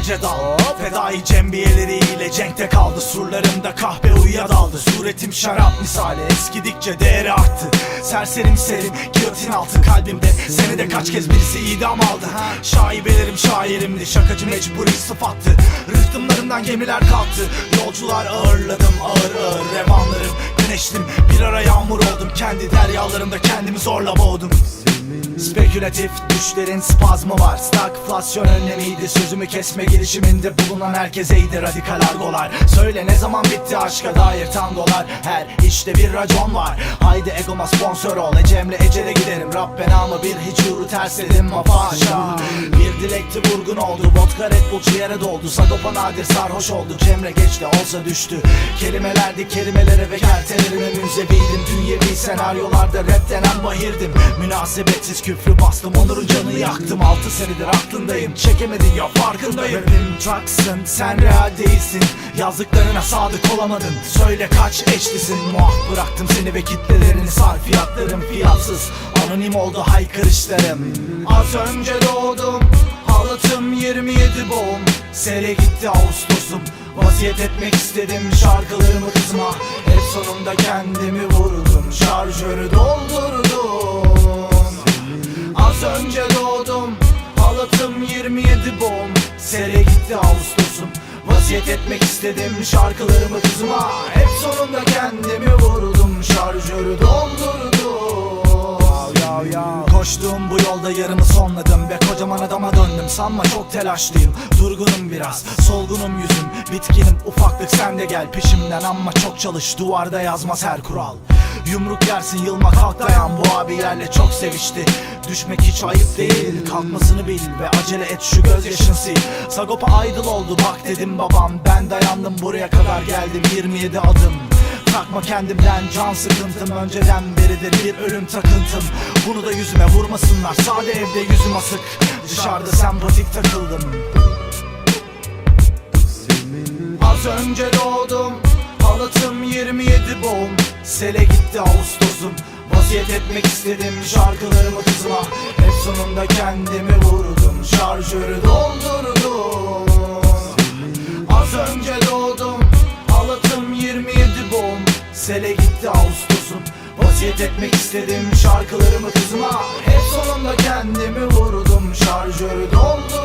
ince dal Fedai cembiyeleriyle cenkte kaldı. Surlarımda kahpe uyuya daldı. Suretim şarap misali. Eskidikçe değeri arttı. Serserim serin giyotin altı kalbimde. Senede kaç kez birisi idam aldı. Şaibelerim şairimdi. Şakacı mecburi sıfattı. Rıhtımlarımdan gemiler kalktı. Yolcular ağırladım ağır ağır revanlarım. Güneştim bir ara yağmur oldum. Kendi deryalarımda kendimi zorla boğdum. Spekülatif düşlerin spazmı var. Stagflasyon önlemiydi. Sözümü kesme girişiminde bulunan herkeseydi radikal argolar. Söyle ne zaman bitti aşka dair tangolar. Her işte bir racon var. Haydi egoma sponsor ol. Ecemle ecele giderim. Rab benamı bir hiç yuru tersledim mafaşa Bir dilekti vurgun oldu. Vodka Red Bull ciğere doldu. Sagopa nadir sarhoş oldu. Cemre geç de olsa düştü. Kelimelerdi kelimelere ve kertelerime münzeviydim Dünyevi senaryolarda rap denen bahirdim Münasebetsiz küfrü bastım Onur'un canı yaktım. Altı senedir aklındayım Çekemedin ya farkındayım. Rapim trucksın sen real değilsin. Yazdıklarına sadık olamadın. Söyle kaç eşlisin. Muah bıraktım seni ve kitlelerini. Sarfiyatlarım fiyatsız. Anonim oldu haykırışlarım. Az önce doğdum Halatım 27 boğum. Sele gitti Ağustos'um. Vaziyet etmek istedim şarkılarımı kızma. Hep sonunda kendimi vurdum Şarjörü doldurdum. Az önce doğdum Halatım 27 boğum Sele gitti Ağustos'um. Vaziyet etmek istedim şarkılarımı kızma Hep sonunda kendimi vurdum Şarjörü doldurdum Koştuğum bu yolda yarımı sonladım. Ve kocaman adama döndüm Sanma çok telaşlıyım. Durgunum biraz Solgunum yüzüm. Bitkinim ufaklık sen de gel peşimden. Ama çok çalış duvarda yazmaz her kural. Yumruk yersin yılma kalk dayan. Bu abi yerle çok sevişti. Düşmek hiç ayıp değil Kalkmasını bil ve acele et şu gözyaşın sil. Sagopa aydıl oldu bak dedim babam. Ben dayandım buraya kadar geldim. 27 adım Takma kendimden can sıkıntım. Önceden beridir bir ölüm takıntım. Bunu da yüzüme vurmasınlar. Sade evde yüzüm asık. Dışarıda sempatik takıldım. Az önce doğdum. Halatım 27 boğum. Sele gitti Ağustos'um. Vaziyet etmek istedim. Şarkılarımı kızma Hep sonunda kendimi vurdum. Şarjörü doldurdum Sele gitti Ağustos'um. Vaziyet etmek istedim şarkılarımı kızma Hep sonunda kendimi vurdum Şarjörü doldurdum